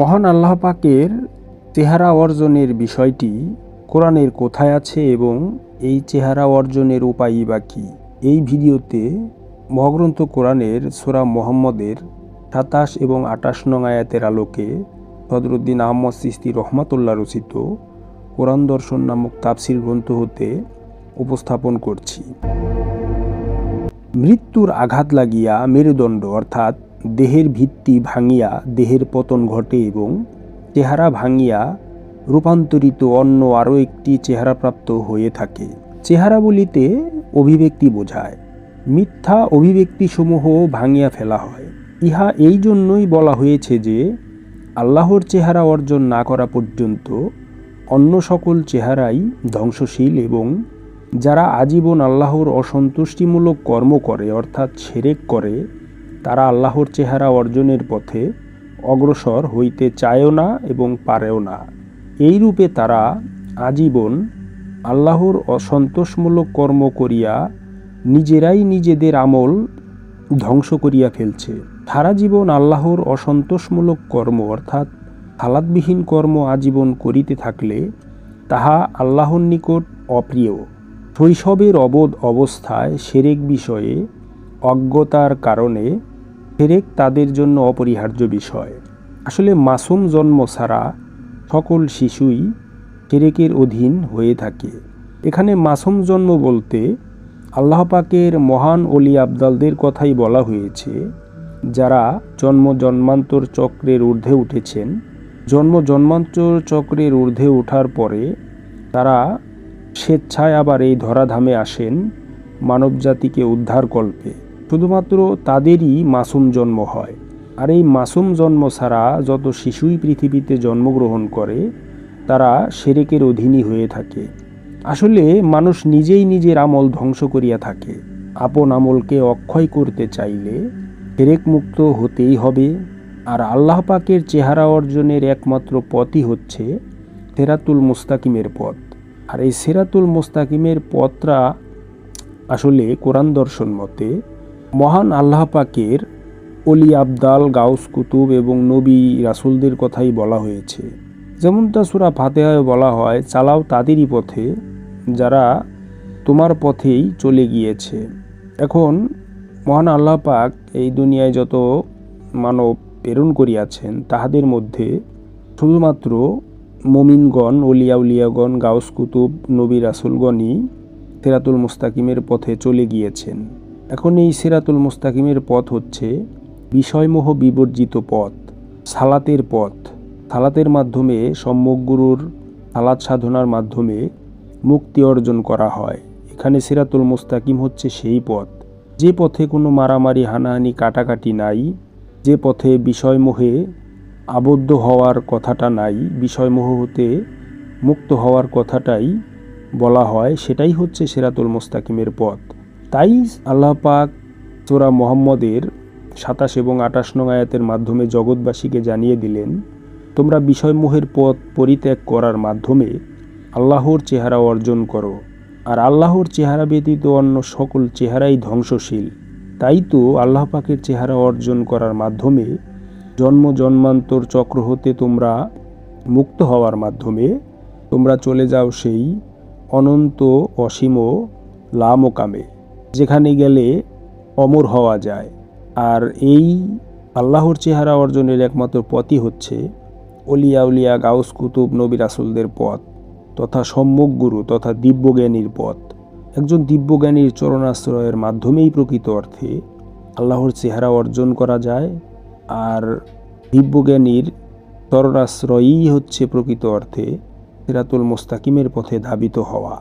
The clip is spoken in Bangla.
মহান আল্লাহ পাকের চেহারা অর্জনের বিষয়টি কোরআনের কোথায় আছে এবং এই চেহারা অর্জনের উপায়ই বা কী? এই ভিডিওতে মহাগ্রন্থ কোরআনের সোরা মোহাম্মদের সাতাশ এবং আটাশ নং আয়াতের আলোকে সদরুদ্দিন আহমদ সিস্তি রহমাতুল্লাহ রচিত কোরআন দর্শন নামক তাফসির গ্রন্থ হতে উপস্থাপন করছি। মৃত্যুর আঘাত লাগিয়া মেরুদণ্ড অর্থাৎ দেহের ভিত্তি ভাঙিয়া দেহের পতন ঘটে এবং চেহারা ভাঙিয়া রূপান্তরিত অন্য আরও একটি চেহারাপ্রাপ্ত হয়ে থাকে। চেহারা বলিতে অভিব্যক্তি বোঝায়। মিথ্যা অভিব্যক্তিসমূহ ভাঙিয়া ফেলা হয়। ইহা এই জন্যই বলা হয়েছে যে আল্লাহর চেহারা অর্জন না করা পর্যন্ত অন্য সকল চেহারাই ধ্বংসশীল এবং যারা আজীবন আল্লাহর অসন্তুষ্টিমূলক কর্ম করে অর্থাৎ ছেরেক করে তারা আল্লাহর চেহারা অর্জনের পথে অগ্রসর হইতে চায়ও না এবং পারেও না। এই রূপে তারা আজীবন আল্লাহর অসন্তোষমূলক কর্ম করিয়া নিজেরাই নিজেদের আমল ধ্বংস করিয়া ফেলছে। সারা জীবন আল্লাহর অসন্তোষমূলক কর্ম অর্থাৎ হালাতবিহীন কর্ম আজীবন করিতে থাকলে তাহা আল্লাহর নিকট অপ্রিয়। শৈশবের অবোধ অবস্থায় সেরেক বিষয়ে অজ্ঞতার কারণে সেরেক তাদের জন্য অপরিহার্য বিষয়। আসলে মাসুম জন্ম ছাড়া সকল শিশুই সেরেকের অধীন হয়ে থাকে। এখানে মাসুম জন্ম বলতে আল্লাহ পাকের মহান অলি আবদালদের কথাই বলা হয়েছে, যারা জন্ম জন্মান্তর চক্রের ঊর্ধ্বে উঠেছেন। জন্ম জন্মান্তর চক্রের ঊর্ধ্বে ওঠার পরে তারা স্বেচ্ছায় আবার এই ধরাধামে আসেন মানবজাতিকে উদ্ধার কল্পে শুধুমাত্র তাদেরই মাসুম জন্ম হয়। আর এই মাসুম জন্ম ছাড়া যত শিশুই পৃথিবীতে জন্মগ্রহণ করে, তারা সেরেকের অধীনই হয়ে থাকে। আসলে মানুষ নিজেই নিজের আমল ধ্বংস করিয়া থাকে। আপন আমলকে অক্ষয় করতে চাইলে সেরেক মুক্ত হতেই হবে। আর আল্লাহ পাকের চেহারা অর্জনের একমাত্র পথই হচ্ছে সেরাতুল মুস্তাকিমের পথ। আর এই সেরাতুল মুস্তাকিমের পথটা আসলে কোরআন দর্শন মতে মহান আল্লাহ পাকের অলি আবদাল, গাউস কুতুব এবং নবী রাসুলদের কথাই বলা হয়েছে। যেমনটা সুরা ফাতেহায় বলা হয়, চালাও তাদেরই পথে যারা তোমার পথেই চলে গিয়েছে। এখন মহান আল্লাহ পাক এই দুনিয়ায় যত মানব প্রেরণ করিয়াছেন, তাহাদের মধ্যে শুধুমাত্র মমিনগণ অলিয়া উলিয়াগণ গাউস কুতুব, নবী রাসুলগণই তেরাতুল মুস্তাকিমের পথে চলে গিয়েছেন। এখন এই সেরাতুল মুস্তাকিমের পথ হচ্ছে বিষয়মোহ বিবর্জিত পথ, সালাতের পথ। সালাতের মাধ্যমে সম্যকগুরুর সালাত সাধনার মাধ্যমে মুক্তি অর্জন করা হয়। এখানে সিরাতুল মুস্তাকিম হচ্ছে সেই পথ। যে পথে কোনো মারামারি, হানাহানি, কাটাকাটি নাই, যে পথে বিষয়মোহে আবদ্ধ হওয়ার কথাটা নাই, বিষয়মোহ হতে মুক্ত হওয়ার কথাটাই বলা হয়, সেটাই হচ্ছে সেরাতুল মুস্তাকিমের পথ। তাই আল্লাহ পাক মোহাম্মদের সাতাশ এবং আটাশ নং আয়াতের মাধ্যমে জগৎবাসীকে জানিয়ে দিলেন, তোমরা বিষয়মোহের পথ পরিত্যাগ করার মাধ্যমে আল্লাহর চেহারা অর্জন করো। আর আল্লাহর চেহারা ব্যতীত অন্য সকল চেহারাই ধ্বংসশীল। তাই তো আল্লাহ পাকের চেহারা অর্জন করার মাধ্যমে জন্ম জন্মান্তর চক্র হতে তোমরা মুক্ত হওয়ার মাধ্যমে তোমরা চলে যাও সেই অনন্ত অসীম লামকামে। যেখানে গেলে অমর হওয়া যায়। আর এই আল্লাহর চেহারা অর্জনের একমাত্র পথই হচ্ছে অলিয়া উলিয়া গাউস কুতুব নবী রাসুলদের পথ, তথা সম্যক গুরু তথা দিব্যজ্ঞানীর পথ। একজন দিব্যজ্ঞানীর চরণাশ্রয়ের মাধ্যমেই প্রকৃত অর্থে আল্লাহর চেহারা অর্জন করা যায়, আর দিব্যজ্ঞানীর চরণাশ্রয়ই হচ্ছে প্রকৃত অর্থে সিরাতুল মোস্তাকিমের পথে ধাবিত হওয়া।